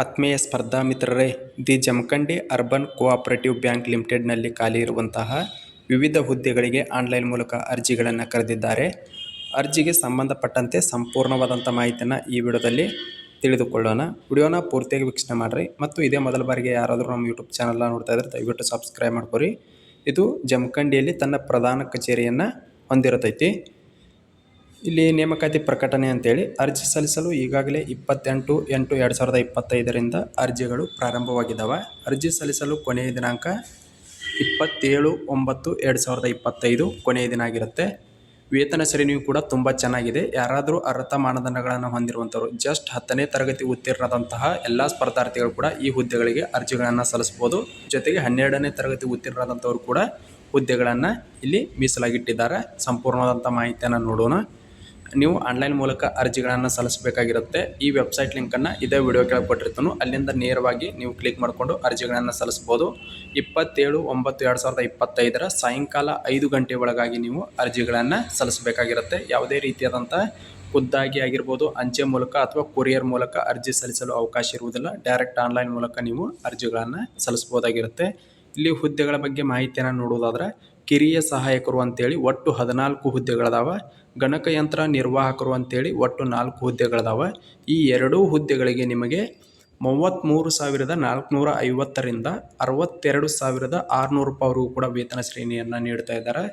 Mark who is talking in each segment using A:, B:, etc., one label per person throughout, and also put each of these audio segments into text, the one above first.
A: ಆತ್ಮೀಯ ಸ್ಪರ್ಧಾ ಮಿತ್ರರೇ, the Jamakhandi urban cooperative bank ಲಿಮಿಟೆಡ್ನಲ್ಲಿ ಖಾಲಿ ಇರುವಂತಹ ವಿವಿಧ ಹುದ್ದೆಗಳಿಗೆ ಆನ್ಲೈನ್ ಮೂಲಕ ಅರ್ಜಿಗಳನ್ನು ಕರೆದಿದ್ದಾರೆ. ಅರ್ಜಿಗೆ ಸಂಬಂಧಪಟ್ಟಂತೆ ಸಂಪೂರ್ಣವಾದಂಥ ಮಾಹಿತಿಯನ್ನು ಈ ವಿಡಿಯೋದಲ್ಲಿ ತಿಳಿದುಕೊಳ್ಳೋಣ. ವಿಡಿಯೋನ ಪೂರ್ತಿಯಾಗಿ ವೀಕ್ಷಣೆ ಮಾಡಿರಿ. ಮತ್ತು ಇದೇ ಮೊದಲ ಬಾರಿಗೆ ಯಾರಾದರೂ ನಮ್ಮ ಯೂಟ್ಯೂಬ್ ಚಾನಲ್ನ ನೋಡ್ತಾ ಇದ್ರೆ ದಯವಿಟ್ಟು ಸಬ್ಸ್ಕ್ರೈಬ್ ಮಾಡ್ಕೊರಿ. ಇದು ಜಮಖಂಡಿಯಲ್ಲಿ ತನ್ನ ಪ್ರಧಾನ ಕಚೇರಿಯನ್ನು ಹೊಂದಿರತೈತಿ. ಇಲ್ಲಿ ನೇಮಕಾತಿ ಪ್ರಕಟಣೆ ಅಂತೇಳಿ ಅರ್ಜಿ ಸಲ್ಲಿಸಲು ಈಗಾಗಲೇ ಇಪ್ಪತ್ತೆಂಟು ಎಂಟು ಎರಡು ಸಾವಿರದ ಇಪ್ಪತ್ತೈದರಿಂದ ಅರ್ಜಿಗಳು ಪ್ರಾರಂಭವಾಗಿದ್ದಾವೆ. ಅರ್ಜಿ ಸಲ್ಲಿಸಲು ಕೊನೆಯ ದಿನಾಂಕ ಇಪ್ಪತ್ತೇಳು ಒಂಬತ್ತು ಎರಡು ಸಾವಿರದ ಇಪ್ಪತ್ತೈದು ಕೊನೆಯ ದಿನ ಆಗಿರುತ್ತೆ. ವೇತನ ಶ್ರೇಣಿಯು ಕೂಡ ತುಂಬ ಚೆನ್ನಾಗಿದೆ. ಯಾರಾದರೂ ಅರ್ಹತಾ ಮಾನದಂಡಗಳನ್ನು ಹೊಂದಿರುವಂಥವ್ರು ಜಸ್ಟ್ ಹತ್ತನೇ ತರಗತಿ ಉತ್ತೀರ್ಣದಂತಹ ಎಲ್ಲ ಸ್ಪರ್ಧಾರ್ಥಿಗಳು ಕೂಡ ಈ ಹುದ್ದೆಗಳಿಗೆ ಅರ್ಜಿಗಳನ್ನು ಸಲ್ಲಿಸ್ಬೋದು ಜೊತೆಗೆ ಹನ್ನೆರಡನೇ ತರಗತಿ ಉತ್ತೀರ್ಣದಂಥವ್ರು ಕೂಡ ಹುದ್ದೆಗಳನ್ನು ಇಲ್ಲಿ ಮೀಸಲಾಗಿಟ್ಟಿದ್ದಾರೆ. ಸಂಪೂರ್ಣವಾದಂಥ ಮಾಹಿತಿಯನ್ನು ನೋಡೋಣ. ನೀವು ಆನ್ಲೈನ್ ಮೂಲಕ ಅರ್ಜಿಗಳನ್ನು ಸಲ್ಲಿಸಬೇಕಾಗಿರುತ್ತೆ. ಈ ವೆಬ್ಸೈಟ್ ಲಿಂಕನ್ನು ಇದೇ ವಿಡಿಯೋ ಕೆಳಗೆ ಕೊಟ್ಟಿರ್ತಾನು. ಅಲ್ಲಿಂದ ನೇರವಾಗಿ ನೀವು ಕ್ಲಿಕ್ ಮಾಡಿಕೊಂಡು ಅರ್ಜಿಗಳನ್ನು ಸಲ್ಲಿಸ್ಬೋದು ಇಪ್ಪತ್ತೇಳು, ಒಂಬತ್ತು, ಎರಡು ಸಾವಿರದ ಇಪ್ಪತ್ತೈದರ ಸಾಯಂಕಾಲ ಐದು ಗಂಟೆ ಒಳಗಾಗಿ ನೀವು ಅರ್ಜಿಗಳನ್ನು ಸಲ್ಲಿಸಬೇಕಾಗಿರುತ್ತೆ. ಯಾವುದೇ ರೀತಿಯಾದಂಥ ಖುದ್ದಾಗಿ ಆಗಿರ್ಬೋದು, ಅಂಚೆ ಮೂಲಕ ಅಥವಾ ಕೊರಿಯರ್ ಮೂಲಕ ಅರ್ಜಿ ಸಲ್ಲಿಸಲು ಅವಕಾಶ ಇರುವುದಿಲ್ಲ. ಡೈರೆಕ್ಟ್ ಆನ್ಲೈನ್ ಮೂಲಕ ನೀವು ಅರ್ಜಿಗಳನ್ನು ಸಲ್ಲಿಸ್ಬೋದಾಗಿರುತ್ತೆ ಇಲ್ಲಿ ಹುದ್ದೆಗಳ ಬಗ್ಗೆ ಮಾಹಿತಿಯನ್ನು ನೋಡುವುದಾದ್ರೆ ಕಿರಿಯ ಸಹಾಯಕರು ಅಂತೇಳಿ ಒಟ್ಟು ಹದಿನಾಲ್ಕು ಹುದ್ದೆಗಳದಾವ, ಗಣಕಯಂತ್ರ ನಿರ್ವಾಹಕರು ಅಂತೇಳಿ ಒಟ್ಟು ನಾಲ್ಕು ಹುದ್ದೆಗಳದಾವ. ಈ ಎರಡೂ ಹುದ್ದೆಗಳಿಗೆ ನಿಮಗೆ ಮೂವತ್ತ್ಮೂರು ಸಾವಿರದ ನಾಲ್ಕುನೂರ ಐವತ್ತರಿಂದ ಅರವತ್ತೆರಡು ಸಾವಿರದ ಆರುನೂರು ರೂಪಾಯಿವರೆಗೂ ಕೂಡ ವೇತನ ಶ್ರೇಣಿಯನ್ನು ನೀಡ್ತಾ ಇದ್ದಾರೆ.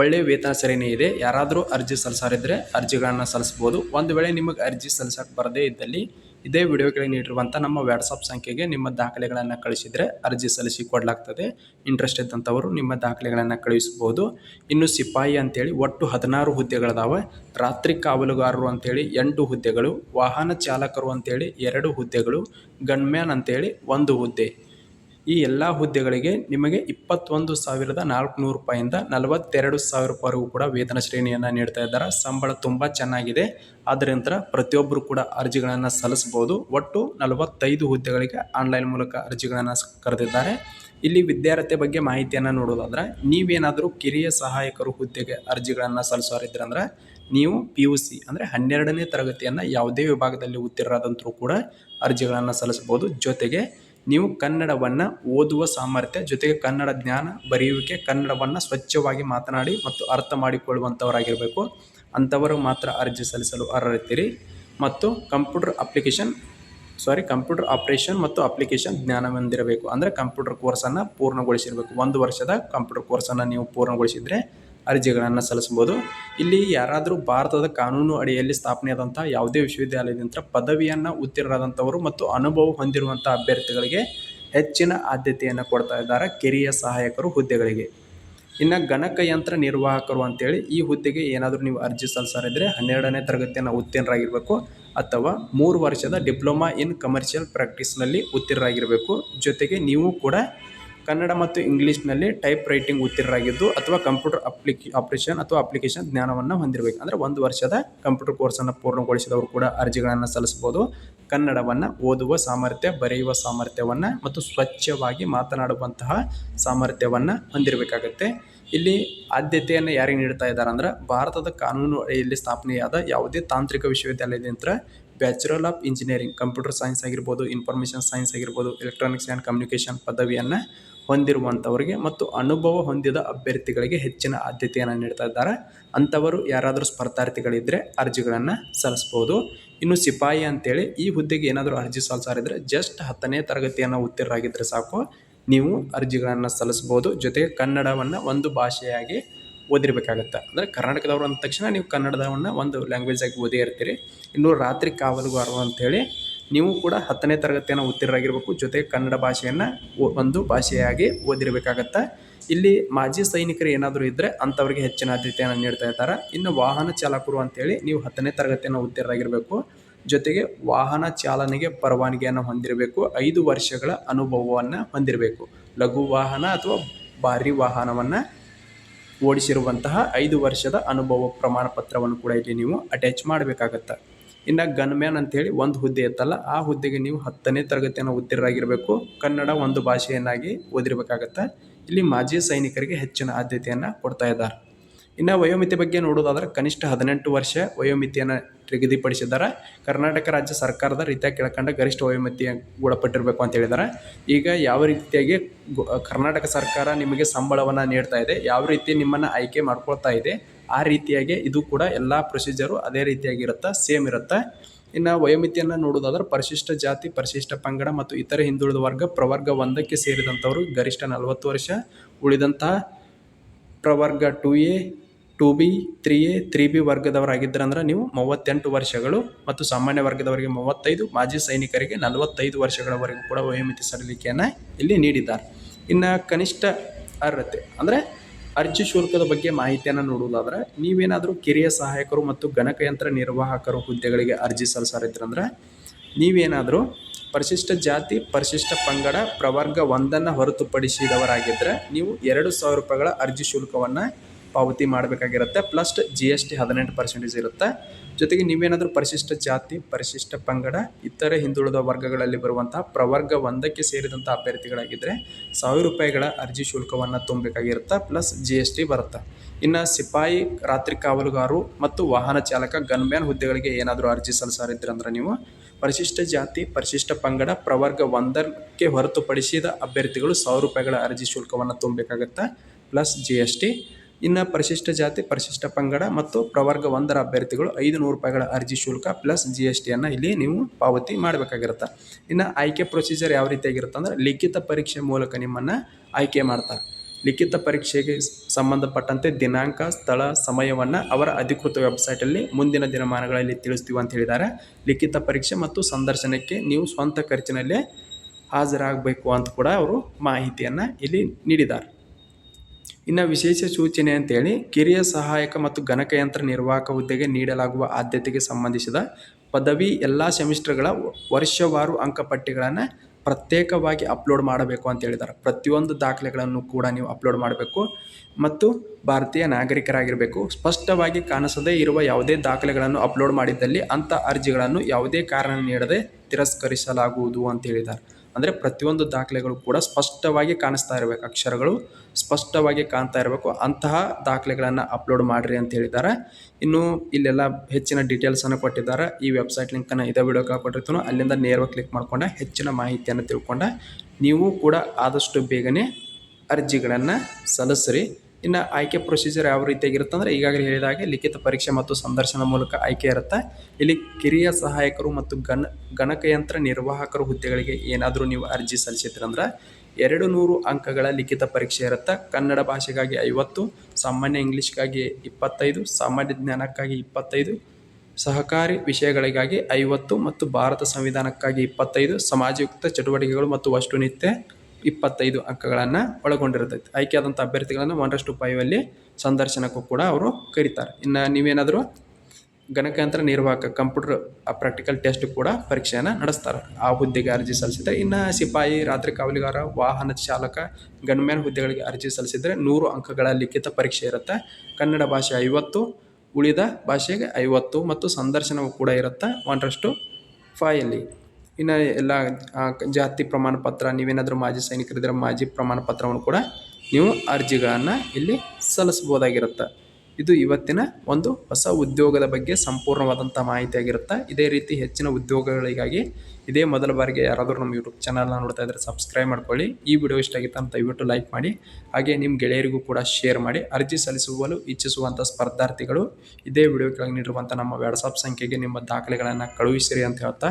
A: ಒಳ್ಳೆಯ ವೇತನ ಶ್ರೇಣಿ ಇದೆ. ಯಾರಾದರೂ ಅರ್ಜಿ ಸಲ್ಲಿಸಾರಿದ್ದರೆ ಅರ್ಜಿಗಳನ್ನು ಸಲ್ಲಿಸ್ಬೋದು ಒಂದು ವೇಳೆ ನಿಮಗೆ ಅರ್ಜಿ ಸಲ್ಲಿಸೋಕೆ ಬರದೇ ಇದ್ದಲ್ಲಿ ಇದೇ ವಿಡಿಯೋಗಳಿಗೆ ನೀಡಿರುವಂಥ ನಮ್ಮ ವ್ಯಾಟ್ಸಪ್ ಸಂಖ್ಯೆಗೆ ನಿಮ್ಮ ದಾಖಲೆಗಳನ್ನು ಕಳಿಸಿದರೆ ಅರ್ಜಿ ಸಲ್ಲಿಸಿ ಕೊಡಲಾಗ್ತದೆ. ಇಂಟ್ರೆಸ್ಟ್ ಇದ್ದಂಥವರು ನಿಮ್ಮ ದಾಖಲೆಗಳನ್ನು ಕಳುಹಿಸ್ಬೋದು ಇನ್ನು ಸಿಪಾಯಿ ಅಂತೇಳಿ ಒಟ್ಟು ಹದಿನಾರು ಹುದ್ದೆಗಳದಾವೆ. ರಾತ್ರಿ ಕಾವಲುಗಾರರು ಅಂತೇಳಿ ಎಂಟು ಹುದ್ದೆಗಳು, ವಾಹನ ಚಾಲಕರು ಅಂತೇಳಿ ಎರಡು ಹುದ್ದೆಗಳು, ಗನ್ಮ್ಯಾನ್ ಅಂತೇಳಿ ಒಂದು ಹುದ್ದೆ. ಈ ಎಲ್ಲ ಹುದ್ದೆಗಳಿಗೆ ನಿಮಗೆ ಇಪ್ಪತ್ತೊಂದು ಸಾವಿರದ ನಾಲ್ಕುನೂರು ರೂಪಾಯಿಂದ ನಲವತ್ತೆರಡು ಸಾವಿರ ರೂಪಾಯಿವರೆಗೂ ಕೂಡ ವೇತನ ಶ್ರೇಣಿಯನ್ನು ನೀಡ್ತಾ ಇದ್ದಾರೆ. ಸಂಬಳ ತುಂಬ ಚೆನ್ನಾಗಿದೆ. ಆದ್ದರಿಂದ ಪ್ರತಿಯೊಬ್ಬರು ಕೂಡ ಅರ್ಜಿಗಳನ್ನು ಸಲ್ಲಿಸ್ಬೋದು ಒಟ್ಟು ನಲವತ್ತೈದು ಹುದ್ದೆಗಳಿಗೆ ಆನ್ಲೈನ್ ಮೂಲಕ ಅರ್ಜಿಗಳನ್ನು ಕರೆದಿದ್ದಾರೆ. ಇಲ್ಲಿ ವಿದ್ಯಾರ್ಥಿ ಬಗ್ಗೆ ಮಾಹಿತಿಯನ್ನು ನೋಡೋದಾದ್ರೆ, ನೀವೇನಾದರೂ ಕಿರಿಯ ಸಹಾಯಕರು ಹುದ್ದೆಗೆ ಅರ್ಜಿಗಳನ್ನು ಸಲ್ಲಿಸೋರಿದ್ರಂದ್ರೆ, ನೀವು ಪಿ ಯು ಸಿ ಅಂದರೆ ಹನ್ನೆರಡನೇ ತರಗತಿಯನ್ನು ಯಾವುದೇ ವಿಭಾಗದಲ್ಲಿ ಉತ್ತೀರ್ಣರಾದಂತರೂ ಕೂಡ ಅರ್ಜಿಗಳನ್ನು ಸಲ್ಲಿಸ್ಬೋದು ಜೊತೆಗೆ ನೀವು ಕನ್ನಡವನ್ನು ಓದುವ ಸಾಮರ್ಥ್ಯ, ಜೊತೆಗೆ ಕನ್ನಡ ಜ್ಞಾನ ಬರೆಯುವಿಕೆ, ಕನ್ನಡವನ್ನು ಸ್ವಚ್ಛವಾಗಿ ಮಾತನಾಡಿ ಮತ್ತು ಅರ್ಥ ಮಾಡಿಕೊಳ್ಳುವಂಥವರಾಗಿರಬೇಕು ಅಂಥವರು ಮಾತ್ರ ಅರ್ಜಿ ಸಲ್ಲಿಸಲು ಅರ್ಹರಿದ್ದೀರಿ. ಮತ್ತು computer application, sorry, computer operation ಮತ್ತು ಅಪ್ಲಿಕೇಶನ್ ಜ್ಞಾನ ಹೊಂದಿರಬೇಕು ಅಂದರೆ ಕಂಪ್ಯೂಟರ್ ಕೋರ್ಸನ್ನು ಪೂರ್ಣಗೊಳಿಸಿರಬೇಕು. ಒಂದು ವರ್ಷದ ಕಂಪ್ಯೂಟರ್ ಕೋರ್ಸನ್ನು ನೀವು ಪೂರ್ಣಗೊಳಿಸಿದರೆ ಅರ್ಜಿಗಳನ್ನು ಸಲ್ಲಿಸ್ಬೋದು ಇಲ್ಲಿ ಯಾರಾದರೂ ಭಾರತದ ಕಾನೂನು ಅಡಿಯಲ್ಲಿ ಸ್ಥಾಪನೆಯಾದಂಥ ಯಾವುದೇ ವಿಶ್ವವಿದ್ಯಾಲಯದಿಂದ ಪದವಿಯನ್ನು ಉತ್ತೀರ್ಣರಾದಂಥವರು ಮತ್ತು ಅನುಭವ ಹೊಂದಿರುವಂಥ ಅಭ್ಯರ್ಥಿಗಳಿಗೆ ಹೆಚ್ಚಿನ ಆದ್ಯತೆಯನ್ನು ಕೊಡ್ತಾ ಇದ್ದಾರೆ ಕಿರಿಯ ಸಹಾಯಕರು ಹುದ್ದೆಗಳಿಗೆ. ಇನ್ನು ಗಣಕಯಂತ್ರ ನಿರ್ವಾಹಕರು ಅಂತೇಳಿ ಈ ಹುದ್ದೆಗೆ ಏನಾದರೂ ನೀವು ಅರ್ಜಿ ಸಲ್ಲಿಸಾರಿದ್ರೆ ಹನ್ನೆರಡನೇ ತರಗತಿಯನ್ನು ಉತ್ತೀರ್ಣರಾಗಿರಬೇಕು ಅಥವಾ ಮೂರು ವರ್ಷದ ಡಿಪ್ಲೊಮಾ ಇನ್ ಕಮರ್ಷಿಯಲ್ ಪ್ರಾಕ್ಟೀಸ್ನಲ್ಲಿ ಉತ್ತೀರ್ಣರಾಗಿರಬೇಕು. ಜೊತೆಗೆ ನೀವು ಕೂಡ ಕನ್ನಡ ಮತ್ತು ಇಂಗ್ಲೀಷ್ನಲ್ಲಿ ಟೈಪ್ ರೈಟಿಂಗ್ ಉತ್ತೀರ್ಣರಾಗಿದ್ದು ಅಥವಾ ಕಂಪ್ಯೂಟರ್ ಅಪ್ಲಿಕಿ ಆಪರೇಷನ್ ಅಥವಾ ಅಪ್ಲಿಕೇಶನ್ ಜ್ಞಾನವನ್ನು ಹೊಂದಿರಬೇಕು. ಅಂದರೆ ಒಂದು ವರ್ಷದ ಕಂಪ್ಯೂಟರ್ ಕೋರ್ಸನ್ನು ಪೂರ್ಣಗೊಳಿಸಿದವರು ಕೂಡ ಅರ್ಜಿಗಳನ್ನು ಸಲ್ಲಿಸಬಹುದು. ಕನ್ನಡವನ್ನು ಓದುವ ಸಾಮರ್ಥ್ಯ, ಬರೆಯುವ ಸಾಮರ್ಥ್ಯವನ್ನು ಮತ್ತು ಸ್ವಚ್ಛವಾಗಿ ಮಾತನಾಡುವಂತಹ ಸಾಮರ್ಥ್ಯವನ್ನು ಹೊಂದಿರಬೇಕಾಗತ್ತೆ. ಇಲ್ಲಿ ಆದ್ಯತೆಯನ್ನು ಯಾರಿಗೆ ನೀಡ್ತಾ ಇದ್ದಾರೆ ಅಂದ್ರೆ ಭಾರತದ ಕಾನೂನು ಅಡಿಯಲ್ಲಿ ಸ್ಥಾಪನೆಯಾದ ಯಾವುದೇ ತಾಂತ್ರಿಕ ವಿಶ್ವವಿದ್ಯಾಲಯದಿಂದ bachelor of engineering computer science ಆಗಿರ್ಬೋದು ಇನ್ಫಾರ್ಮೇಷನ್ ಸೈನ್ಸ್ ಆಗಿರ್ಬೋದು ಎಲೆಕ್ಟ್ರಾನಿಕ್ಸ್ ಆ್ಯಂಡ್ ಕಮ್ಯುನಿಕೇಷನ್ ಪದವಿಯನ್ನು ಹೊಂದಿರುವಂಥವರಿಗೆ ಮತ್ತು ಅನುಭವ ಹೊಂದಿದ ಅಭ್ಯರ್ಥಿಗಳಿಗೆ ಹೆಚ್ಚಿನ ಆದ್ಯತೆಯನ್ನು ನೀಡ್ತಾ ಇದ್ದಾರೆ. ಅಂಥವರು ಯಾರಾದರೂ ಸ್ಪರ್ಧಾರ್ಥಿಗಳಿದ್ದರೆ ಅರ್ಜಿಗಳನ್ನು ಸಲ್ಲಿಸ್ಬೋದು. ಇನ್ನು ಸಿಪಾಯಿ ಅಂತೇಳಿ ಈ ಹುದ್ದೆಗೆ ಏನಾದರೂ ಅರ್ಜಿ ಸಲ್ಲಿಸಾರಿದ್ರೆ ಜಸ್ಟ್ ಹತ್ತನೇ ತರಗತಿಯನ್ನು ಉತ್ತೀರ್ಣರಾಗಿದ್ದರೆ ಸಾಕು. ನೀವು ಅರ್ಜಿಗಳನ್ನು ಸಲ್ಲಿಸ್ಬೋದು. ಜೊತೆಗೆ ಕನ್ನಡವನ್ನು ಒಂದು ಭಾಷೆಯಾಗಿ ಓದಿರಬೇಕಾಗತ್ತೆ. ಅಂದರೆ ಕರ್ನಾಟಕದವರು ಅಂದ ತಕ್ಷಣ ನೀವು ಕನ್ನಡದವನ್ನು ಒಂದು ಲ್ಯಾಂಗ್ವೇಜ್ ಆಗಿ ಓದಿ ಇರ್ತೀರಿ. ಇನ್ನು ರಾತ್ರಿ ಕಾವಲುಗಾರರು ಅಂಥೇಳಿ ನೀವು ಕೂಡ ಹತ್ತನೇ ತರಗತಿಯನ್ನು ಉತ್ತೀರ್ಣರಾಗಿರಬೇಕು. ಜೊತೆಗೆ ಕನ್ನಡ ಭಾಷೆಯನ್ನು ಒಂದು ಭಾಷೆಯಾಗಿ ಓದಿರಬೇಕಾಗತ್ತೆ. ಇಲ್ಲಿ ಮಾಜಿ ಸೈನಿಕರು ಏನಾದರೂ ಇದ್ದರೆ ಅಂಥವ್ರಿಗೆ ಹೆಚ್ಚಿನ ಆದ್ಯತೆಯನ್ನು ನೀಡ್ತಾ ಇದ್ದಾರೆ ಇನ್ನು ವಾಹನ ಚಾಲಕರು ಅಂತೇಳಿ ನೀವು ಹತ್ತನೇ ತರಗತಿಯನ್ನು ಉತ್ತೀರ್ಣರಾಗಿರಬೇಕು. ಜೊತೆಗೆ ವಾಹನ ಚಾಲನೆಗೆ ಪರವಾನಗಿಯನ್ನು ಹೊಂದಿರಬೇಕು. ಐದು ವರ್ಷಗಳ ಅನುಭವವನ್ನು ಹೊಂದಿರಬೇಕು. ಲಘು ವಾಹನ ಅಥವಾ ಭಾರಿ ವಾಹನವನ್ನು ಓಡಿಸಿರುವಂತಹ ಐದು ವರ್ಷದ ಅನುಭವ ಪ್ರಮಾಣ ಪತ್ರವನ್ನು ಕೂಡ ಇಲ್ಲಿ ನೀವು ಅಟ್ಯಾಚ್ ಮಾಡಬೇಕಾಗತ್ತೆ. ಇನ್ನು ಗನ್ಮ್ಯಾನ್ ಅಂತೇಳಿ ಒಂದು ಹುದ್ದೆ ಇತ್ತಲ್ಲ, ಆ ಹುದ್ದೆಗೆ ನೀವು ಹತ್ತನೇ ತರಗತಿಯನ್ನು ಉತ್ತೀರ್ಣರಾಗಿರಬೇಕು ಕನ್ನಡ ಒಂದು ಭಾಷೆಯನ್ನಾಗಿ ಓದಿರಬೇಕಾಗತ್ತೆ. ಇಲ್ಲಿ ಮಾಜಿ ಸೈನಿಕರಿಗೆ ಹೆಚ್ಚಿನ ಆದ್ಯತೆಯನ್ನು ಕೊಡ್ತಾ ಇದ್ದಾರೆ. ಇನ್ನು ವಯೋಮಿತಿ ಬಗ್ಗೆ ನೋಡೋದಾದ್ರೆ ಕನಿಷ್ಠ ಹದಿನೆಂಟು ವರ್ಷ ವಯೋಮಿತಿಯನ್ನು ನಿಗದಿಪಡಿಸಿದ್ದಾರೆ. ಕರ್ನಾಟಕ ರಾಜ್ಯ ಸರ್ಕಾರದ ರೀತಿಯ ಕೆಳಕಂಡ ಗರಿಷ್ಠ ವಯೋಮಿತಿ ಒಳಪಟ್ಟಿರಬೇಕು ಅಂತ ಹೇಳಿದ್ದಾರೆ. ಈಗ ಯಾವ ರೀತಿಯಾಗಿ ಕರ್ನಾಟಕ ಸರ್ಕಾರ ನಿಮಗೆ ಸಂಬಳವನ್ನು ನೀಡ್ತಾ ಇದೆ, ಯಾವ ರೀತಿ ನಿಮ್ಮನ್ನು ಆಯ್ಕೆ ಮಾಡ್ಕೊಳ್ತಾ ಇದೆ ಆ ರೀತಿಯಾಗಿ ಇದು ಕೂಡ ಎಲ್ಲ ಪ್ರೊಸೀಜರು ಅದೇ ರೀತಿಯಾಗಿರುತ್ತೆ ಸೇಮ್ ಇರುತ್ತೆ? ಇನ್ನು ವಯೋಮಿತಿಯನ್ನು ನೋಡೋದಾದ್ರೆ ಪರಿಶಿಷ್ಟ ಜಾತಿ, ಪರಿಶಿಷ್ಟ ಪಂಗಡ ಮತ್ತು ಇತರ ಹಿಂದುಳಿದ ವರ್ಗ, ಪ್ರವರ್ಗ ಒಂದಕ್ಕೆ ಸೇರಿದಂಥವರು ಗರಿಷ್ಠ ನಲವತ್ತು ವರ್ಷ ಉಳಿದಂತಹ ಪ್ರವರ್ಗ two A, two B, three A, three B ವರ್ಗದವರಾಗಿದ್ದರಂದ್ರೆ ನೀವು ಮೂವತ್ತೆಂಟು ವರ್ಷಗಳು ಮತ್ತು ಸಾಮಾನ್ಯ ವರ್ಗದವರಿಗೆ ಮೂವತ್ತೈದು, ಮಾಜಿ ಸೈನಿಕರಿಗೆ ನಲವತ್ತೈದು ವರ್ಷಗಳವರೆಗೂ ಕೂಡ ವಯೋಮಿತಿ ಸಡಿಲಿಕೆಯನ್ನು ಇಲ್ಲಿ ನೀಡಿದ್ದಾರೆ. ಇನ್ನು ಕನಿಷ್ಠ ಅರ್ಹತೆ ಅಂದರೆ ಅರ್ಜಿ ಶುಲ್ಕದ ಬಗ್ಗೆ ಮಾಹಿತಿಯನ್ನು ನೋಡುವುದಾದ್ರೆ, ನೀವೇನಾದರೂ ಕಿರಿಯ ಸಹಾಯಕರು ಮತ್ತು ಗಣಕಯಂತ್ರ ನಿರ್ವಾಹಕರು ಹುದ್ದೆಗಳಿಗೆ ಅರ್ಜಿ ಸಲ್ಲಿಸಾರಿದ್ರಂದ್ರೆ ನೀವೇನಾದರೂ ಪರಿಶಿಷ್ಟ ಜಾತಿ, ಪರಿಶಿಷ್ಟ ಪಂಗಡ, ಪ್ರವರ್ಗ ಒಂದನ್ನು ಹೊರತುಪಡಿಸಿದವರಾಗಿದ್ದರೆ ನೀವು ಎರಡು ಸಾವಿರ ರೂಪಾಯಿಗಳ ಅರ್ಜಿ ಶುಲ್ಕವನ್ನು ಪಾವತಿ ಮಾಡಬೇಕಾಗಿರುತ್ತೆ. ಪ್ಲಸ್ ಜಿ ಎಸ್ ಟಿ ಹದಿನೆಂಟು ಪರ್ಸೆಂಟೇಜ್ ಇರುತ್ತೆ. ಜೊತೆಗೆ ನೀವೇನಾದರೂ ಪರಿಶಿಷ್ಟ ಜಾತಿ, ಪರಿಶಿಷ್ಟ ಪಂಗಡ, ಇತರೆ ಹಿಂದುಳಿದ ವರ್ಗಗಳಲ್ಲಿ ಬರುವಂತಹ ಪ್ರವರ್ಗ ಒಂದಕ್ಕೆ ಸೇರಿದಂಥ ಅಭ್ಯರ್ಥಿಗಳಾಗಿದ್ದರೆ ಸಾವಿರ ರೂಪಾಯಿಗಳ ಅರ್ಜಿ ಶುಲ್ಕವನ್ನು ತುಂಬಬೇಕಾಗಿರುತ್ತೆ. ಪ್ಲಸ್ ಜಿ ಎಸ್ ಟಿ ಬರುತ್ತೆ. ಇನ್ನು ಸಿಪಾಯಿ, ರಾತ್ರಿ ಕಾವಲುಗಾರು ಮತ್ತು ವಾಹನ ಚಾಲಕ, ಗನ್ಮ್ಯಾನ್ ಹುದ್ದೆಗಳಿಗೆ ಏನಾದರೂ ಅರ್ಜಿ ಸಲ್ಲಿಸಾರಿದ್ರಂದ್ರೆ ನೀವು ಪರಿಶಿಷ್ಟ ಜಾತಿ, ಪರಿಶಿಷ್ಟ ಪಂಗಡ, ಪ್ರವರ್ಗ ಒಂದಕ್ಕೆ ಹೊರತುಪಡಿಸಿದ ಅಭ್ಯರ್ಥಿಗಳು ಸಾವಿರ ರೂಪಾಯಿಗಳ ಅರ್ಜಿ ಶುಲ್ಕವನ್ನು ತುಂಬಬೇಕಾಗತ್ತೆ. ಪ್ಲಸ್ ಜಿ ಎಸ್ ಟಿ ಇನ್ನು ಪರಿಶಿಷ್ಟ ಜಾತಿ, ಪರಿಶಿಷ್ಟ ಪಂಗಡ ಮತ್ತು ಪ್ರವರ್ಗ ಒಂದರ ಅಭ್ಯರ್ಥಿಗಳು ಐದು ನೂರು ರೂಪಾಯಿಗಳ ಅರ್ಜಿ ಶುಲ್ಕ ಪ್ಲಸ್ ಜಿ ಎಸ್ ಟಿಯನ್ನು ಇಲ್ಲಿ ನೀವು ಪಾವತಿ ಮಾಡಬೇಕಾಗಿರುತ್ತೆ. ಇನ್ನು ಆಯ್ಕೆ ಪ್ರೊಸೀಜರ್ ಯಾವ ರೀತಿಯಾಗಿರುತ್ತೆ ಅಂದರೆ ಲಿಖಿತ ಪರೀಕ್ಷೆ ಮೂಲಕ ನಿಮ್ಮನ್ನು ಆಯ್ಕೆ ಮಾಡ್ತಾರೆ. ಲಿಖಿತ ಪರೀಕ್ಷೆಗೆ ಸಂಬಂಧಪಟ್ಟಂತೆ ದಿನಾಂಕ, ಸ್ಥಳ, ಸಮಯವನ್ನು ಅವರ ಅಧಿಕೃತ ವೆಬ್ಸೈಟಲ್ಲಿ ಮುಂದಿನ ದಿನಮಾನಗಳಲ್ಲಿ ತಿಳಿಸ್ತೀವಿ ಅಂತ ಹೇಳಿದ್ದಾರೆ. ಲಿಖಿತ ಪರೀಕ್ಷೆ ಮತ್ತು ಸಂದರ್ಶನಕ್ಕೆ ನೀವು ಸ್ವಂತ ಖರ್ಚಿನಲ್ಲೇ ಹಾಜರಾಗಬೇಕು ಅಂತ ಕೂಡ ಅವರು ಮಾಹಿತಿಯನ್ನು ಇಲ್ಲಿ ನೀಡಿದ್ದಾರೆ. ಇನ್ನು ವಿಶೇಷ ಸೂಚನೆ ಅಂತೇಳಿ ಕಿರಿಯ ಸಹಾಯಕ ಮತ್ತು ಗಣಕಯಂತ್ರ ನಿರ್ವಾಹಕ ಹುದ್ದೆಗೆ ನೀಡಲಾಗುವ ಆದ್ಯತೆಗೆ ಸಂಬಂಧಿಸಿದ ಪದವಿ ಎಲ್ಲ ಸೆಮಿಸ್ಟರ್ಗಳ ವರ್ಷವಾರು ಅಂಕಪಟ್ಟಿಗಳನ್ನು ಪ್ರತ್ಯೇಕವಾಗಿ ಅಪ್ಲೋಡ್ ಮಾಡಬೇಕು ಅಂತ ಹೇಳಿದ್ದಾರೆ ಪ್ರತಿಯೊಂದು ದಾಖಲೆಗಳನ್ನು ಕೂಡ ನೀವು ಅಪ್ಲೋಡ್ ಮಾಡಬೇಕು ಮತ್ತು ಭಾರತೀಯ ನಾಗರಿಕರಾಗಿರಬೇಕು. ಸ್ಪಷ್ಟವಾಗಿ ಕಾಣಿಸದೇ ಇರುವ ಯಾವುದೇ ದಾಖಲೆಗಳನ್ನು ಅಪ್ಲೋಡ್ ಮಾಡಿದ್ದಲ್ಲಿ ಅಂಥ ಅರ್ಜಿಗಳನ್ನು ಯಾವುದೇ ಕಾರಣ ನೀಡದೆ ತಿರಸ್ಕರಿಸಲಾಗುವುದು ಅಂತ ಹೇಳಿದ್ದಾರೆ ಅಂದರೆ ಪ್ರತಿಯೊಂದು ದಾಖಲೆಗಳು ಕೂಡ ಸ್ಪಷ್ಟವಾಗಿ ಕಾಣಿಸ್ತಾ ಇರಬೇಕು, ಅಕ್ಷರಗಳು ಸ್ಪಷ್ಟವಾಗಿ ಕಾಣ್ತಾ ಇರಬೇಕು. ಅಂತಹ ದಾಖಲೆಗಳನ್ನು ಅಪ್ಲೋಡ್ ಮಾಡಿರಿ ಅಂತ ಹೇಳಿದ್ದಾರೆ. ಇನ್ನು ಇಲ್ಲೆಲ್ಲ ಹೆಚ್ಚಿನ ಡೀಟೇಲ್ಸನ್ನು ಕೊಟ್ಟಿದ್ದಾರೆ. ಈ ವೆಬ್ಸೈಟ್ ಲಿಂಕನ್ನು ಇದೇ ವಿಡಿಯೋ ಕೊಟ್ಟಿರ್ತೀನೋ. ಅಲ್ಲಿಂದ ನೇರವಾಗಿ ಕ್ಲಿಕ್ ಮಾಡ್ಕೊಂಡು ಹೆಚ್ಚಿನ ಮಾಹಿತಿಯನ್ನು ತಿಳ್ಕೊಂಡೆ ನೀವು ಕೂಡ ಆದಷ್ಟು ಬೇಗನೆ ಅರ್ಜಿಗಳನ್ನು ಸಲ್ಲಿಸ್ರಿ. ಇನ್ನು ಆಯ್ಕೆ ಪ್ರೊಸೀಜರ್ ಯಾವ ರೀತಿಯಾಗಿರುತ್ತೆ ಅಂದರೆ ಈಗಾಗಲೇ ಹೇಳಿದ ಹಾಗೆ ಲಿಖಿತ ಪರೀಕ್ಷೆ ಮತ್ತು ಸಂದರ್ಶನ ಮೂಲಕ ಆಯ್ಕೆ ಇರುತ್ತೆ. ಇಲ್ಲಿ ಕಿರಿಯ ಸಹಾಯಕರು ಮತ್ತು ಗಣ ಗಣಕಯಂತ್ರ ನಿರ್ವಾಹಕರು ಹುದ್ದೆಗಳಿಗೆ ಏನಾದರೂ ನೀವು ಅರ್ಜಿ ಸಲ್ಲಿಸಿದ್ರಂದ್ರೆ ಎರಡು ನೂರು ಅಂಕಗಳ ಲಿಖಿತ ಪರೀಕ್ಷೆ ಇರುತ್ತೆ. ಕನ್ನಡ ಭಾಷೆಗಾಗಿ ಐವತ್ತು, ಸಾಮಾನ್ಯ ಇಂಗ್ಲೀಷ್ಗಾಗಿ ಇಪ್ಪತ್ತೈದು, ಸಾಮಾನ್ಯ ಜ್ಞಾನಕ್ಕಾಗಿ ಇಪ್ಪತ್ತೈದು, ಸಹಕಾರಿ ವಿಷಯಗಳಿಗಾಗಿ ಐವತ್ತು ಮತ್ತು ಭಾರತ ಸಂವಿಧಾನಕ್ಕಾಗಿ ಇಪ್ಪತ್ತೈದು, ಸಮಾಜಯುಕ್ತ ಚಟುವಟಿಕೆಗಳು ಮತ್ತು ವಸ್ತುನಿತ್ಯ ಇಪ್ಪತ್ತೈದು ಅಂಕಗಳನ್ನು ಒಳಗೊಂಡಿರ್ತೈತೆ. ಆಯ್ಕೆಯಾದಂಥ ಅಭ್ಯರ್ಥಿಗಳನ್ನು ಒಂದಷ್ಟು ಫೈವಲ್ಲಿ ಸಂದರ್ಶನಕ್ಕೂ ಕೂಡ ಅವರು ಕರೀತಾರೆ. ಇನ್ನು ನೀವೇನಾದರೂ ಗಣಕಯಂತ್ರ ನಿರ್ವಾಹಕ ಕಂಪ್ಯೂಟರ್ ಪ್ರಾಕ್ಟಿಕಲ್ ಟೆಸ್ಟ್ ಕೂಡ ಪರೀಕ್ಷೆಯನ್ನು ನಡೆಸ್ತಾರೆ. ಆ ಹುದ್ದೆಗೆ ಅರ್ಜಿ ಸಲ್ಲಿಸಿದರೆ ಇನ್ನು ಸಿಪಾಯಿ, ರಾತ್ರಿ ಕಾವಲಿಗಾರ, ವಾಹನ ಚಾಲಕ ಗಣ್ಮ್ಯಾನ್ ಹುದ್ದೆಗಳಿಗೆ ಅರ್ಜಿ ಸಲ್ಲಿಸಿದರೆ ನೂರು ಅಂಕಗಳ ಲಿಖಿತ ಪರೀಕ್ಷೆ ಇರುತ್ತೆ. ಕನ್ನಡ ಭಾಷೆ ಐವತ್ತು, ಉಳಿದ ಭಾಷೆಗೆ ಐವತ್ತು ಮತ್ತು ಸಂದರ್ಶನವೂ ಕೂಡ ಇರುತ್ತೆ ಒಂದರಷ್ಟು ಫೈಯಲ್ಲಿ ಇನ್ನು ಎಲ್ಲ ಜಾತಿ ಪ್ರಮಾಣ ಪತ್ರ ನೀವೇನಾದರೂ ಮಾಜಿ ಸೈನಿಕರಿದ್ದರೆ ಮಾಜಿ ಪ್ರಮಾಣ ಪತ್ರವನ್ನು ಕೂಡ ನೀವು ಅರ್ಜಿಗಳನ್ನು ಇಲ್ಲಿ ಸಲ್ಲಿಸ್ಬೋದಾಗಿರುತ್ತೆ ಇದು ಇವತ್ತಿನ ಒಂದು ಹೊಸ ಉದ್ಯೋಗದ ಬಗ್ಗೆ ಸಂಪೂರ್ಣವಾದಂಥ ಮಾಹಿತಿಯಾಗಿರುತ್ತೆ. ಇದೇ ರೀತಿ ಹೆಚ್ಚಿನ ಉದ್ಯೋಗಗಳಿಗಾಗಿ ಇದೇ ಮೊದಲ ಬಾರಿಗೆ ಯಾರಾದರೂ ನಮ್ಮ ಯೂಟ್ಯೂಬ್ ಚಾನಲ್ನ ನೋಡ್ತಾ ಇದ್ದರೆ ಸಬ್ಸ್ಕ್ರೈಬ್ ಮಾಡ್ಕೊಳ್ಳಿ. ಈ ವಿಡಿಯೋ ಇಷ್ಟ ಆಗಿತ್ತು ಅಂತ ದಯವಿಟ್ಟು ಲೈಕ್ ಮಾಡಿ. ಹಾಗೆ ನಿಮ್ಮ ಗೆಳೆಯರಿಗೂ ಕೂಡ ಶೇರ್ ಮಾಡಿ. ಅರ್ಜಿ ಸಲ್ಲಿಸುವಲು ಇಚ್ಛಿಸುವಂಥ ಸ್ಪರ್ಧಾರ್ಥಿಗಳು ಇದೇ ವಿಡಿಯೋ ಕೆಳಗೆ ನೀಡಿರುವಂಥ ನಮ್ಮ ವಾಟ್ಸಪ್ ಸಂಖ್ಯೆಗೆ ನಿಮ್ಮ ದಾಖಲೆಗಳನ್ನು ಕಳುಹಿಸಿರಿ ಅಂತ ಹೇಳ್ತಾ